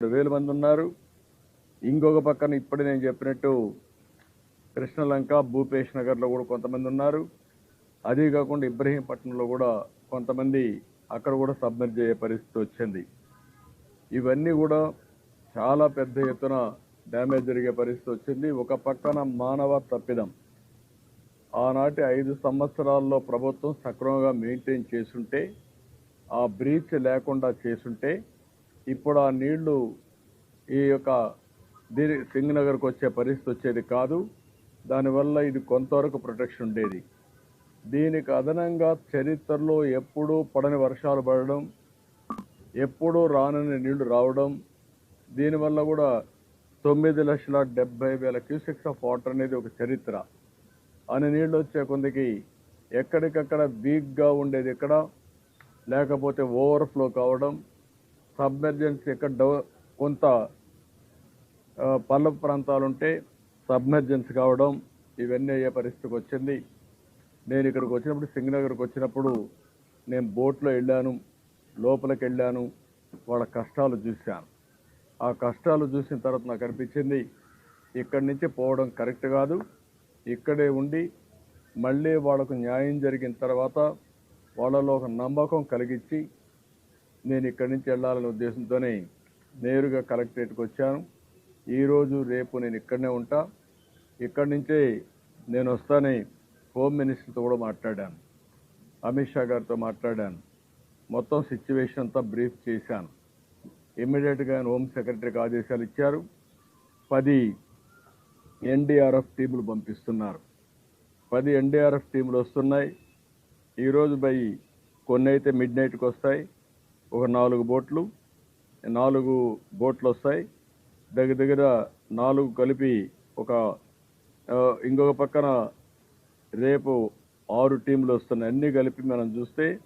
రెండు వేల మంది ఉన్నారు. ఇంకొక పక్కన ఇప్పుడు నేను చెప్పినట్టు కృష్ణలంక భూపేష్ నగర్లో కూడా కొంతమంది ఉన్నారు. అదే కాకుండా ఇబ్రహీంపట్నంలో కూడా కొంతమంది అక్కడ కూడా సబ్మిట్ చేయ పరిస్థితి వచ్చింది. ఇవన్నీ కూడా చాలా పెద్ద ఎత్తున డ్యామేజ్ జరిగే పరిస్థితి వచ్చింది. ఒక పక్కన మానవ తప్పిదం. ఆనాటి ఐదు సంవత్సరాల్లో ప్రభుత్వం సక్రమంగా మెయింటైన్ చేసుంటే ఆ బ్రీచ్ లేకుండా చేసుంటే ఇప్పుడు ఆ నీళ్ళు ఈ యొక్క దీని సింగనగర్కి వచ్చే పరిస్థితి వచ్చేది కాదు. దానివల్ల ఇది కొంతవరకు ప్రొటెక్షన్ ఉండేది. దీనికి అదనంగా చరిత్రలో ఎప్పుడూ పడని వర్షాలు పడడం ఎప్పుడూ రానని నీళ్ళు రావడం దీనివల్ల కూడా తొమ్మిది లక్షల డెబ్బై వేల క్యూసెక్స్ ఆఫ్ వాటర్ అనేది ఒక చరిత్ర. అని నీళ్ళు వచ్చే కొందికి ఎక్కడికక్కడ వీక్గా ఉండేది ఎక్కడ? లేకపోతే ఓవర్ఫ్లో కావడం సబ్మెర్జెన్స్ ఇక్కడ డౌ- కొంత పల్లపు ప్రాంతాలు ఉంటే సబ్మెర్జెన్స్ కావడం ఇవన్నీ అయ్యే పరిస్థితికి వచ్చింది. నేను ఇక్కడికి వచ్చినప్పుడు సింగనగర్కి వచ్చినప్పుడు నేను బోట్లో వెళ్ళాను లోపలికి వెళ్ళాను వాళ్ళ కష్టాలు చూశాను. ఆ కష్టాలు చూసిన తర్వాత నాకు అనిపించింది ఇక్కడి నుంచి పోవడం కరెక్ట్ కాదు ఇక్కడే ఉండి మళ్ళీ వాళ్ళకు న్యాయం జరిగిన తర్వాత వాళ్ళలో ఒక నమ్మకం కలిగించి నేను ఇక్కడి నుంచి వెళ్ళాలనే ఉద్దేశంతోనే నేరుగా కలెక్టరేట్కి వచ్చాను. ఈరోజు రేపు నేను ఇక్కడనే ఉంటా. ఇక్కడి నుంచే నేను వస్తానే హోమ్ మినిస్టర్తో కూడా మాట్లాడాను. అమిత్ షా గారితో మాట్లాడాను. మొత్తం సిచ్యువేషన్ అంతా బ్రీఫ్ చేశాను. ఇమ్మీడియట్గా హోమ్ సెక్రటరీకి ఆదేశాలు ఇచ్చారు. పది ఎన్డీఆర్ఎఫ్ టీములు పంపిస్తున్నారు. పది ఎన్డీఆర్ఎఫ్ టీములు వస్తున్నాయి. ఈరోజు బై కొన్ని అయితే మిడ్ నైట్కి వస్తాయి. ఒక నాలుగు బోట్లు నాలుగు బోట్లు వస్తాయి దగ్గర దగ్గర నాలుగు కలిపి ఒక ఇంకొక పక్కన రేపు ఆరు టీంలు వస్తున్నాయి. అన్నీ కలిపి మనం చూస్తే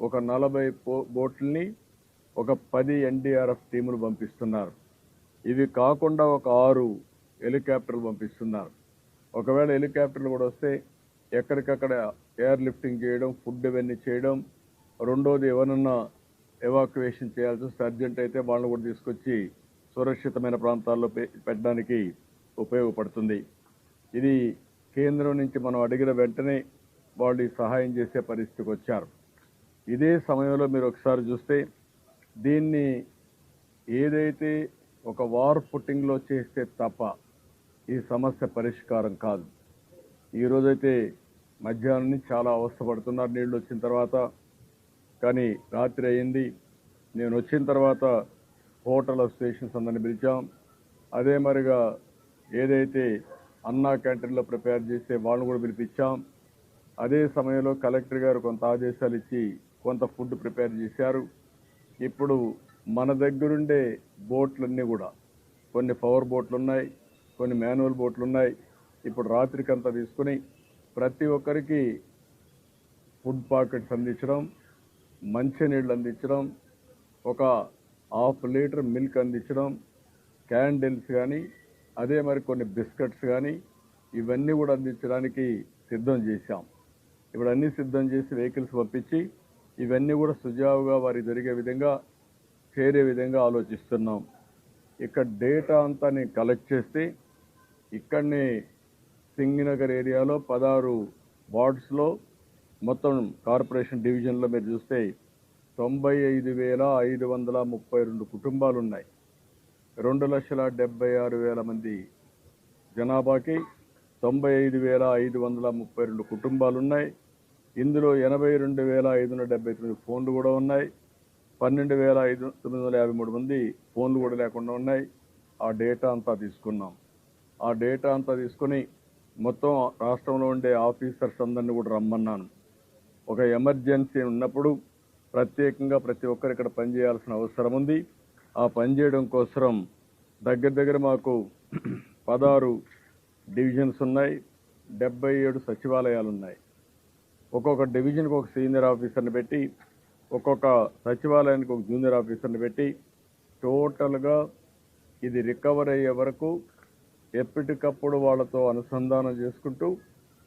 ఒక నలభై పో- బోట్లని ఒక పది ఎన్డీఆర్ఎఫ్ టీములు పంపిస్తున్నారు. ఇవి కాకుండా ఒక ఆరు హెలికాప్టర్లు పంపిస్తున్నారు. ఒకవేళ హెలికాప్టర్లు కూడా వస్తే ఎక్కడికక్కడ ఎయిర్ లిఫ్టింగ్ చేయడం ఫుడ్ ఇవన్నీ చేయడం రెండోది ఎవరన్నా ఎవాక్యువేషన్ చేయాల్సి వస్తే అర్జెంట్ అయితే వాళ్ళని కూడా తీసుకొచ్చి సురక్షితమైన ప్రాంతాల్లో పె- పెట్టడానికి ఉపయోగపడుతుంది. ఇది కేంద్రం నుంచి మనం అడిగిన వెంటనే వాళ్ళు సహాయం చేసే పరిస్థితికి వచ్చారు. ఇదే సమయంలో మీరు ఒకసారి చూస్తే దీన్ని ఏదైతే ఒక వార్ ఫుట్టింగ్లో చేస్తే తప్ప ఈ సమస్య పరిష్కారం కాదు. ఈరోజైతే మధ్యాహ్నం చాలా అవస్థపడుతున్నారు నీళ్ళు వచ్చిన తర్వాత కానీ రాత్రి అయింది. నేను వచ్చిన తర్వాత హోటల్ అసోసియేషన్స్ అందరిని పిలిచాం. అదే మరిగా ఏదైతే అన్నా క్యాంటీన్లో ప్రిపేర్ చేస్తే వాళ్ళని కూడా పిలిపించాం. అదే సమయంలో కలెక్టర్ గారు కొంత ఆదేశాలు ఇచ్చి కొంత ఫుడ్ ప్రిపేర్ చేశారు. ఇప్పుడు మన దగ్గరుండే బోట్లన్నీ కూడా కొన్ని పవర్ బోట్లు ఉన్నాయి కొన్ని మాన్యువల్ బోట్లు ఉన్నాయి ఇప్పుడు రాత్రికంతా తీసుకుని ప్రతి ఒక్కరికి ఫుడ్ పాకెట్స్ అందించడం. మంచినీళ్ళు అందించడం ఒక హాఫ్ లీటర్ మిల్క్ అందించడం క్యాండిల్స్ కానీ అదే మరి కొన్ని బిస్కెట్స్ కానీ ఇవన్నీ కూడా అందించడానికి సిద్ధం చేశాం. ఇప్పుడు అన్నీ సిద్ధం చేసి వెహికల్స్ పంపించి ఇవన్నీ కూడా సుజావుగా వారికి జరిగే విధంగా చేరే విధంగా ఆలోచిస్తున్నాం. ఇక్కడ డేటా అంతా నేను కలెక్ట్ చేస్తే ఇక్కడనే సింగినగర్ ఏరియాలో పదహారు వార్డ్స్లో మొత్తం కార్పొరేషన్ డివిజన్లో మీరు చూస్తే తొంభై ఐదు వేల ఐదు వందల ముప్పై రెండు కుటుంబాలు ఉన్నాయి రెండు లక్షల డెబ్బై ఆరు వేల మంది జనాభాకి తొంభై ఐదు వేల ఐదు వందల ముప్పై రెండు కుటుంబాలు ఉన్నాయి ఇందులో ఎనభై రెండు వేల ఐదు వందల డెబ్బై తొమ్మిది ఫోన్లు కూడా ఉన్నాయి. పన్నెండు వేల ఐదు తొమ్మిది వందల యాభై మూడు మంది ఫోన్లు కూడా లేకుండా ఉన్నాయి. ఆ డేటా అంతా తీసుకున్నాం. ఆ డేటా అంతా తీసుకొని మొత్తం రాష్ట్రంలో ఉండే ఆఫీసర్స్ అందరినీ కూడా రమ్మన్నాను. ఒక ఎమర్జెన్సీ ఉన్నప్పుడు ప్రత్యేకంగా ప్రతి ఒక్కరు ఇక్కడ పనిచేయాల్సిన అవసరం ఉంది. ఆ పనిచేయడం కోసం దగ్గర దగ్గర మాకు పదహారు డివిజన్స్ ఉన్నాయి. డెబ్బై ఏడు సచివాలయాలు ఉన్నాయి. ఒక్కొక్క డివిజన్కి ఒక సీనియర్ ఆఫీసర్ని పెట్టి ఒక్కొక్క సచివాలయానికి ఒక జూనియర్ ఆఫీసర్ని పెట్టి టోటల్గా ఇది రికవర్ అయ్యే వరకు ఎప్పటికప్పుడు వాళ్ళతో అనుసంధానం చేసుకుంటూ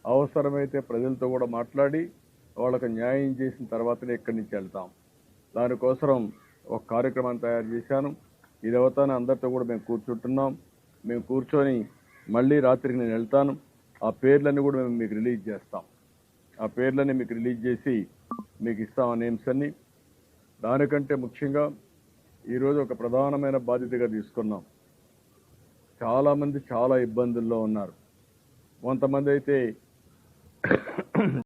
అవసరమైతే ప్రజలతో కూడా మాట్లాడి వాళ్ళకు న్యాయం చేసిన తర్వాతనే ఇక్కడి నుంచి వెళ్తాం. దానికోసం ఒక కార్యక్రమాన్ని తయారు చేశాను. ఇది అవుతానే అందరితో కూడా మేము కూర్చుంటున్నాం. మేము కూర్చొని మళ్ళీ రాత్రికి నేను వెళ్తాను. ఆ పేర్లన్నీ కూడా మేము మీకు రిలీజ్ చేస్తాం. ఆ పేర్లన్నీ మీకు రిలీజ్ చేసి మీకు ఇస్తాం ఆ నేమ్స్ అన్ని. దానికంటే ముఖ్యంగా ఈరోజు ఒక ప్రధానమైన బాధ్యతగా తీసుకున్నాం. చాలామంది చాలా ఇబ్బందుల్లో ఉన్నారు. కొంతమంది అయితే